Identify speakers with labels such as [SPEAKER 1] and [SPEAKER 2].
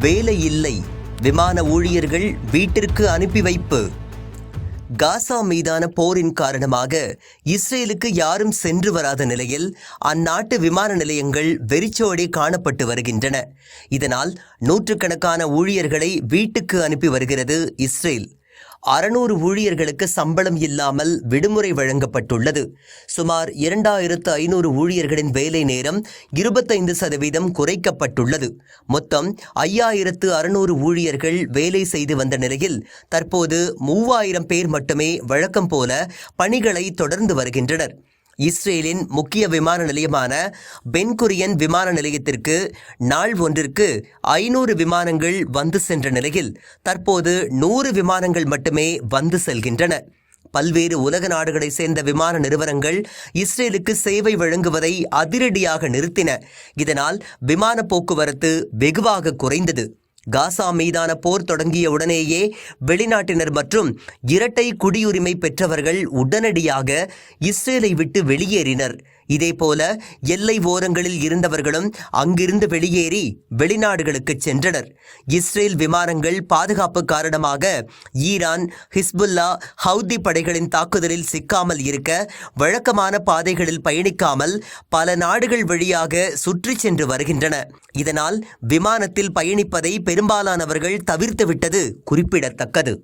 [SPEAKER 1] வேலை இல்லை விமான ஊழியர்கள் வீட்டிற்கு அனுப்பி வைப்பு. காசா மீதான போரின் காரணமாக இஸ்ரேலுக்கு யாரும் சென்று வராத நிலையில் அந்நாட்டு விமான நிலையங்கள் வெறிச்சோடி காணப்பட்டு வருகின்றன. இதனால் நூற்றுக்கணக்கான ஊழியர்களை வீட்டுக்கு அனுப்பி வருகிறது இஸ்ரேல். அறுநூறு ஊழியர்களுக்கு சம்பளம் இல்லாமல் விடுமுறை வழங்கப்பட்டுள்ளது. சுமார் இரண்டாயிரத்து ஐநூறு ஊழியர்களின் வேலை நேரம் இருபத்தைந்து சதவீதம் குறைக்கப்பட்டுள்ளது. மொத்தம் ஐயாயிரத்து அறுநூறு ஊழியர்கள் வேலை செய்து வந்த நிலையில் தற்போது மூவாயிரம் பேர் மட்டுமே வழக்கம் போல பணிகளை தொடர்ந்து வருகின்றனர். இஸ்ரேலின் முக்கிய விமான நிலையமான பென்குரியன் விமான நிலையத்திற்கு நாள் ஒன்றிற்கு ஐநூறு விமானங்கள் வந்து சென்ற நிலையில் தற்போது நூறு விமானங்கள் மட்டுமே வந்து செல்கின்றன. பல்வேறு உலக நாடுகளைச் சேர்ந்த விமான நிறுவனங்கள் இஸ்ரேலுக்கு சேவை வழங்குவதை அதிரடியாக நிறுத்தின. இதனால் விமான போக்குவரத்து வெகுவாக குறைந்தது. காசா மீதான போர் தொடங்கிய உடனேயே வெளிநாட்டினர் மற்றும் இரட்டை குடியுரிமை பெற்றவர்கள் உடனடியாக இஸ்ரேலை விட்டு வெளியேறினர். இதேபோல எல்லை ஓரங்களில் இருந்தவர்களும் அங்கிருந்து வெளியேறி வெளிநாடுகளுக்கு சென்றனர். இஸ்ரேல் விமானங்கள் பாதுகாப்பு காரணமாக ஈரான் ஹிஸ்புல்லா ஹவுதி படைகளின் தாக்குதலில் சிக்காமல் இருக்க வழக்கமான பாதைகளில் பயணிக்காமல் பல நாடுகள் வழியாக சுற்றி சென்று வருகின்றன. இதனால் விமானத்தில் பயணிப்பதை பெரும்பாலானவர்கள் தவிர்த்துவிட்டது குறிப்பிடத்தக்கது.